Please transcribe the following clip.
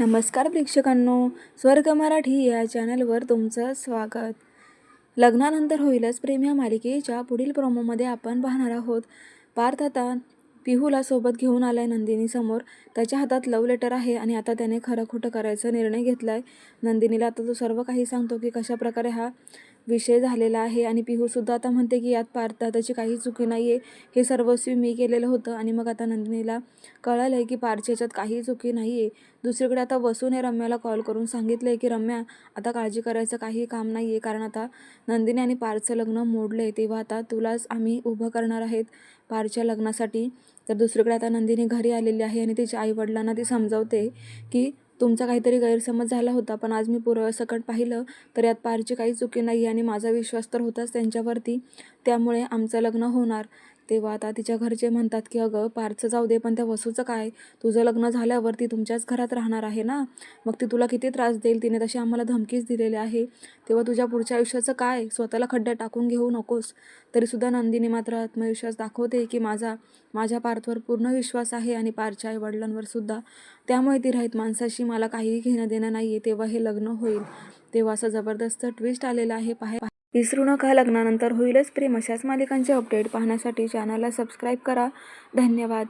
नमस्कार प्रेक्षकांनो स्वर्ग मराठी या चॅनलवर तुमचं स्वागत. लग्नानंतर होईलच प्रेम या मालिकेच्या पुढील प्रोमोमध्ये आपण पाहणार आहोत. पार्थ आता पिहूला सोबत घेऊन आलाय नंदिनीसमोर त्याच्या हातात लव लेटर आहे आणि आता त्याने खरं खोटं करायचा निर्णय घेतला आहे नंदिनीला आता तो सर्व काही सांगतो की कशा प्रकारे हा विषय झालेला आहे आणि पिहूसुद्धा आता म्हणते की यात पार्थ त्याची काही चुकी नाही आहे हे सर्वस्वी मी केलेलं होतं आणि मग आता नंदिनीला कळालं आहे की पार्थच्या याच्यात काही चुकी नाही आहे दुसरीकडे आता वसूने रम्याला कॉल करून सांगितलं आहे की रम्या आता काळजी करायचं काही काम नाही आहे कारण आता नंदिनी आणि पार्थचं लग्न मोडलं आहे तेव्हा आता तुलाच आम्ही उभं करणार आहेत पारच्या लग्नासाठी. तर दुसरीकडे आता नंदिनी घरी आलेली आहे आणि तिच्या आईवडिलांना ती समजावते की तुमचा काहीतरी गैरसमज झाला होता पण आज मी पुरसकट पाहिलं तर यात पारची काही चुकी नाही आणि माझा विश्वास तर होताच त्यांच्यावरती. त्यामुळे आमचं लग्न होणार. तेव्हा आता तिच्या घरचे म्हणतात की अगं पारचं जाऊ दे पण त्या वसूचं काय? तुझं लग्न झाल्यावर ती तुमच्याच घरात राहणार आहे ना? मग ती तुला किती त्रास देईल? तिने तशी आम्हाला धमकीच दिलेली आहे. तेव्हा तुझ्या पुढच्या आयुष्याचं काय? स्वतःला खड्ड्यात टाकून घेऊ नकोस. तरीसुद्धा नंदिनी मात्र आत्मविश्वास दाखवते की माझा माझ्या पार्थवर पूर्ण विश्वास आहे आणि पारच्या आईवडिलांवर सुद्धा. त्यामुळे ती राहीत माणसाशी मला काहीही घेणं देणं नाही आहे तेव्हा हे लग्न होईल. तेव्हा असं जबरदस्त ट्विस्ट आलेला आहे. पाहे विसरू नका. लग्नानंतर होईलच प्रेम अशाच मालिकांचे अपडेट पाहण्यासाठी चॅनलला सबस्क्राईब करा. धन्यवाद.